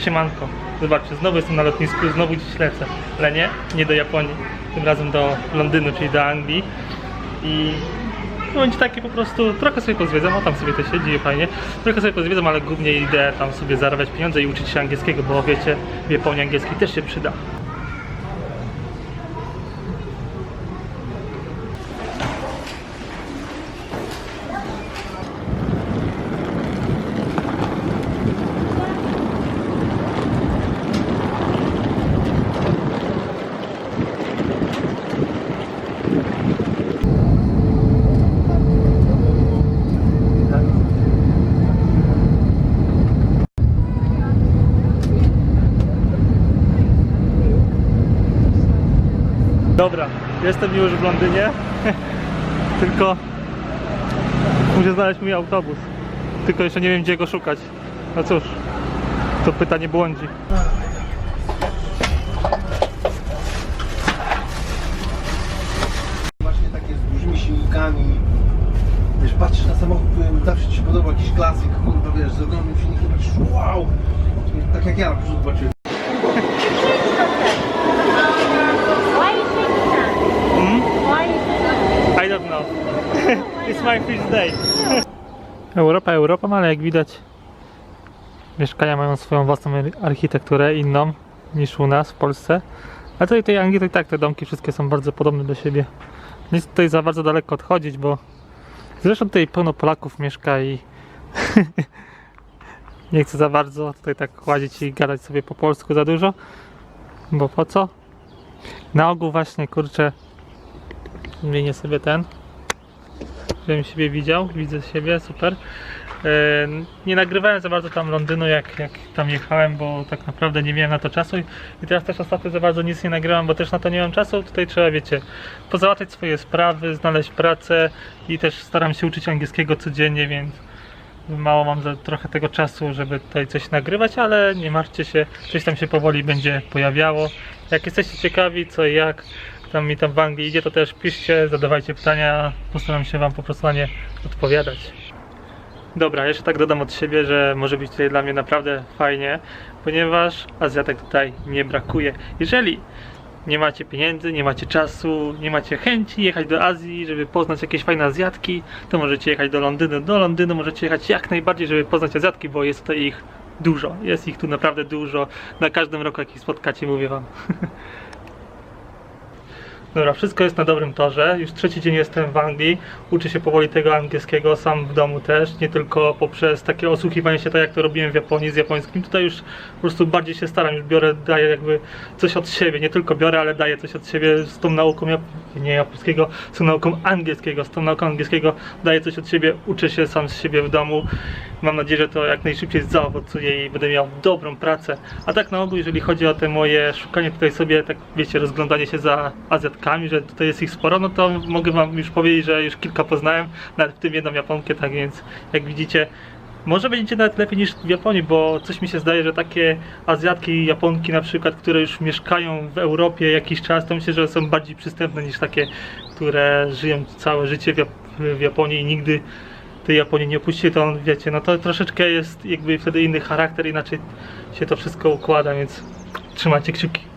Siemanko. Zobaczcie, znowu jestem na lotnisku, znowu gdzieś lecę. Ale nie, nie do Japonii. Tym razem do Londynu, czyli do Anglii. I będzie takie po prostu, trochę sobie pozwiedzam, o tam sobie to siedzi, fajnie. Trochę sobie pozwiedzam, ale głównie idę tam sobie zarabiać pieniądze i uczyć się angielskiego, bo wiecie, w Japonii angielski też się przyda. Dobra, jestem już w Londynie. Tylko muszę znaleźć mój autobus. Tylko jeszcze nie wiem gdzie go szukać. No cóż, to pytanie błądzi. Właśnie takie z dużymi silnikami. Wiesz, patrzysz na samochód, który zawsze ci się podobał jakiś klasyk, kurwa, wiesz, z ogromnym silnikiem, patrzysz, wow! Tak jak ja na przykład zobaczyłem. Know. It's my first day. Europa Europą, ale jak widać mieszkania mają swoją własną architekturę, inną niż u nas w Polsce. A tutaj tej Anglii to i tak te domki wszystkie są bardzo podobne do siebie. Chcę tutaj za bardzo daleko odchodzić, bo zresztą tutaj pełno Polaków mieszka i nie chcę za bardzo tutaj tak łazić i gadać sobie po polsku za dużo, bo po co? Na ogół właśnie, kurczę, Zmienię sobie ten, żebym siebie widział, widzę siebie, super. Nie nagrywałem za bardzo tam Londynu, jak, jak tam jechałem, bo tak naprawdę nie miałem na to czasu i teraz też ostatnio za bardzo nic nie nagrywam, bo też na to nie mam czasu. Tutaj trzeba, wiecie, pozałatwiać swoje sprawy, znaleźć pracę i też staram się uczyć angielskiego codziennie, więc mało mam za trochę tego czasu, żeby tutaj coś nagrywać, ale nie martwcie się, coś tam się powoli będzie pojawiało. Jak jesteście ciekawi co i jak tam mi tam w Anglii idzie, to też piszcie, zadawajcie pytania, postaram się wam po prostu na nie odpowiadać. Dobra, jeszcze tak dodam od siebie, że może być tutaj dla mnie naprawdę fajnie, ponieważ Azjatek tutaj nie brakuje. Jeżeli nie macie pieniędzy, nie macie czasu, nie macie chęci jechać do Azji, żeby poznać jakieś fajne Azjatki, to możecie jechać do Londynu. Do Londynu możecie jechać jak najbardziej, żeby poznać Azjatki, bo jest tutaj ich dużo. Jest ich tu naprawdę dużo. Na każdym roku, jak ich spotkacie, mówię wam. Dobra, wszystko jest na dobrym torze. Już trzeci dzień jestem w Anglii. Uczę się powoli tego angielskiego, sam w domu też. Nie tylko poprzez takie osłuchiwanie się, tak jak to robiłem w Japonii z japońskim. Tutaj już po prostu bardziej się staram, już biorę, daję jakby coś od siebie. Nie tylko biorę, ale daję coś od siebie z tą nauką nie japońskiego, z nauką angielskiego. Z tą nauką angielskiego daję coś od siebie, uczę się sam z siebie w domu. Mam nadzieję, że to jak najszybciej zaowocuje i będę miał dobrą pracę. A tak na ogół, jeżeli chodzi o te moje szukanie tutaj sobie, tak wiecie, rozglądanie się za Azjatkami, że tutaj jest ich sporo, no to mogę wam już powiedzieć, że już kilka poznałem, nawet w tym jedną Japonkę, tak więc jak widzicie, może będzie nawet lepiej niż w Japonii, bo coś mi się zdaje, że takie Azjatki i Japonki na przykład, które już mieszkają w Europie jakiś czas, to myślę, że są bardziej przystępne niż takie, które żyją całe życie w, Jap w Japonii i nigdy tej Japonii nie opuścili, to on, wiecie, no to troszeczkę jest jakby wtedy inny charakter, inaczej się to wszystko układa, więc trzymajcie kciuki.